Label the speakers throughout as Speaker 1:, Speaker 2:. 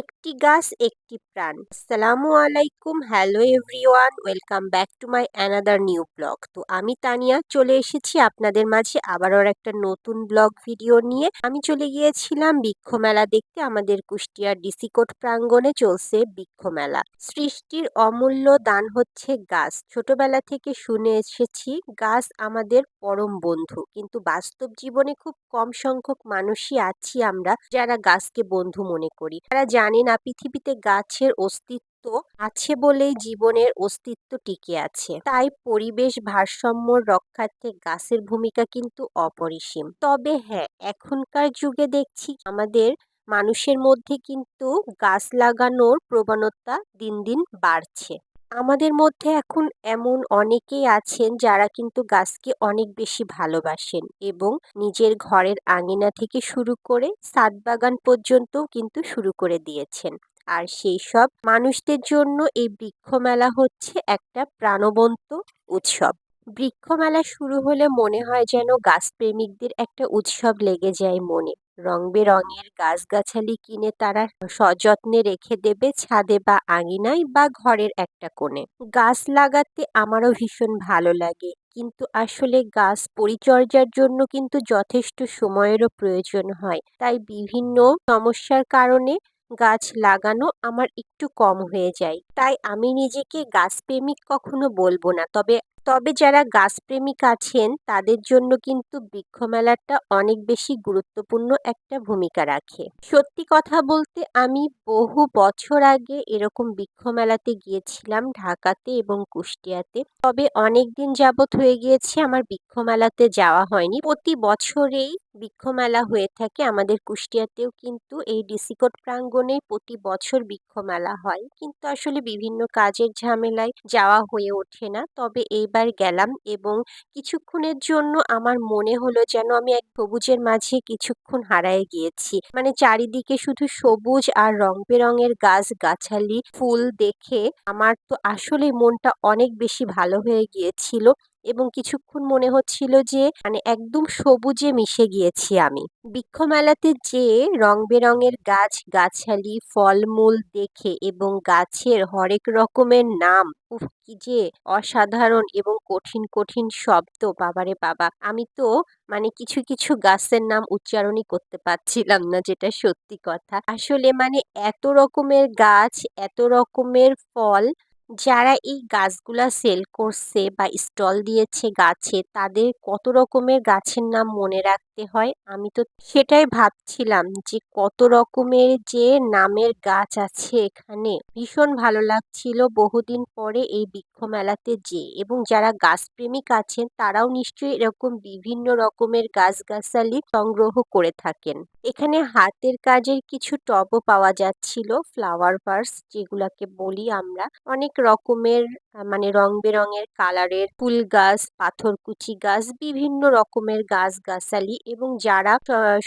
Speaker 1: it একটি গাছ? একটি প্রাণ। আসসালামু আলাইকুম। Hello everyone welcome back to my another new blog তো আমি তানিয়া, চলে এসেছি আপনাদের মাঝে আবারও একটা নতুন ব্লগ ভিডিও নিয়ে। আমি চলে গিয়েছিলাম বৃক্ষ মেলা দেখতে। আমাদের কুষ্টিয়ার ডিসিকোট প্রাঙ্গণে চলছে বৃক্ষ মেলা। সৃষ্টির অমূল্য দান হচ্ছে গাছ। ছোটবেলা থেকে শুনে এসেছি, গাছ আমাদের পরম বন্ধু। কিন্তু বাস্তব জীবনে খুব কম সংখ্যক মানুষই আছি আমরা যারা গাছকে বন্ধু মনে করি। তারা জানেন পৃথিবীতে গাছের অস্তিত্ব আছে বলেই জীবনের অস্তিত্ব টিকে আছে। তাই পরিবেশ ভারসাম্য রক্ষার্থে গাছের ভূমিকা কিন্তু অপরিসীম। তবে হ্যাঁ এখনকার যুগে দেখছি আমাদের মানুষের মধ্যে কিন্তু গাছ লাগানোর প্রবণতা দিন দিন বাড়ছে। আমাদের মধ্যে এখন এমন অনেকেই আছেন যারা কিন্তু গাছকে অনেক বেশি ভালোবাসেন এবং নিজের ঘরের আঙিনা থেকে শুরু করে ছাদ বাগান পর্যন্তও কিন্তু শুরু করে দিয়েছেন। আর সেই সব মানুষদের জন্য এই বৃক্ষ মেলা হচ্ছে একটা প্রাণবন্ত উৎসব। বৃক্ষ মেলা শুরু হলে মনে হয় যেন গাছপ্রেমিকদের একটা উৎসব লেগে যায় মনে। রং বেরঙের গাছগাছালি কিনে তারা সযত্নে রেখে দেবে ছাদে বা আঙিনায় বা ঘরের একটা কোণে। গাছ লাগাতে আমারও ভীষণ ভালো লাগে, কিন্তু আসলে গাছ পরিচর্যার জন্য কিন্তু যথেষ্ট সময়েরও প্রয়োজন হয়। তাই বিভিন্ন সমস্যার কারণে গাছ লাগানো আমার একটু কম হয়ে যায়। তাই আমি নিজেকে গাছপ্রেমিক কখনো বলব না, তবে তবে যারা গাছপ্রেমিক আছেন, তাদের জন্য কিন্তু বৃক্ষ মেলাটা অনেক বেশি গুরুত্বপূর্ণ একটা ভূমিকা রাখে। সত্যি কথা বলতে আমি বহু বছর আগে এরকম বৃক্ষ মেলাতে গিয়েছিলাম ঢাকাতে এবং কুষ্টিয়াতে। তবে অনেক দিন যাবৎ হয়ে গিয়েছে, আমার বৃক্ষ মেলাতে যাওয়া হয়নি। প্রতি বছরেই বৃক্ষ মেলা হয়ে থাকে। আমাদের কুষ্টিয়াতেও কিন্তু এই ডিসিকোট প্রাঙ্গণেই প্রতি বছর বৃক্ষ মেলা হয়। কিন্তু আসলে বিভিন্ন কাজের ঝামেলায় যাওয়া হয়ে ওঠে না। তবে এইবার গেলাম এবং কিছুক্ষণের জন্য আমার মনে হলো যেন আমি এক সবুজের মাঝে কিছুক্ষণ হারায় গিয়েছি। মানে চারিদিকে শুধু সবুজ আর রং বেরঙের গাছ গাছালি ফুল দেখে আমার তো আসলে মনটা অনেক বেশি ভালো হয়ে গিয়েছিল। এবং কিছুক্ষণ মনে হচ্ছিল যে মানে একদম সবুজে মিশে গিয়েছি আমি। বৃক্ষ মেলাতে যে রং বেরঙের গাছ, গাছালি, ফলমূল দেখে এবং গাছের হরেক রকমের নাম, উফ, কি যে অসাধারণ এবং কঠিন কঠিন শব্দ, বাবারে বাবা। আমি তো মানে কিছু কিছু গাছের নাম উচ্চারণই করতে পারছিলাম না, যেটা সত্যি কথা। আসলে মানে এত রকমের গাছ, এত রকমের ফল যারা এই গাছগুলা সেল করছে বা স্টল দিয়েছে গাছে, তাদের কত রকমের গাছের নাম মনে রাখতে হয়? আমি তো সেটাই ভাবছিলাম যে কত রকমের যে নামের গাছ আছে এখানে। ভীষণ ভালো লাগছিল বহুদিন পরে এই বৃক্ষ মেলাতে যে এবং যারা গাছপ্রেমিক আছেন, তারাও নিশ্চয়ই এরকম বিভিন্ন রকমের গাছগাছালি সংগ্রহ করে থাকেন। এখানে হাতের কাজের কিছু টবও পাওয়া যাচ্ছিল ফ্লাওয়ার ভার্স যেগুলাকে বলি আমরা। অনেক রকমের মানে রং বেরঙের কালারের ফুল গাছ পাথরকুচি গাছ, বিভিন্ন রকমের গাছ গাছালি এবং যারা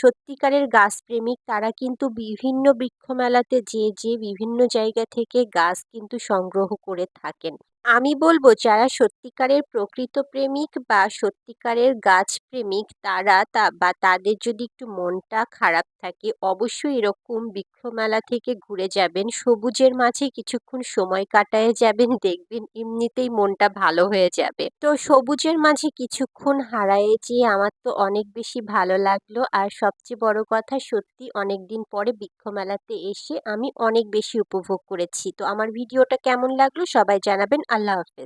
Speaker 1: সত্যিকারের গাছ প্রেমিক তারা কিন্তু বিভিন্ন বৃক্ষ মেলাতে যেয়ে যে বিভিন্ন জায়গা থেকে গাছ কিন্তু সংগ্রহ করে থাকেন। আমি বলব, যারা সত্যিকারের প্রকৃত প্রেমিক বা সত্যিকারের গাছ প্রেমিক, তারা তা বা তাদের যদি একটু মনটা খারাপ থাকে, অবশ্যই এরকম বৃক্ষমেলা থেকে ঘুরে যাবেন। সবুজের মাঝে কিছুক্ষণ সময় কাটায় যাবেন, দেখবেন এমনিতেই মনটা ভালো হয়ে যাবে। তো সবুজের মাঝে কিছুক্ষণ হারায়ে যেয়ে আমার তো অনেক বেশি ভালো লাগল। আর সবচেয়ে বড় কথা, সত্যি অনেক দিন পরে বৃক্ষমেলাতে এসে আমি অনেক বেশি উপভোগ করেছি। তো আমার ভিডিওটা কেমন লাগল সবাই জানাবেন। আল্লাহ হাফেজ।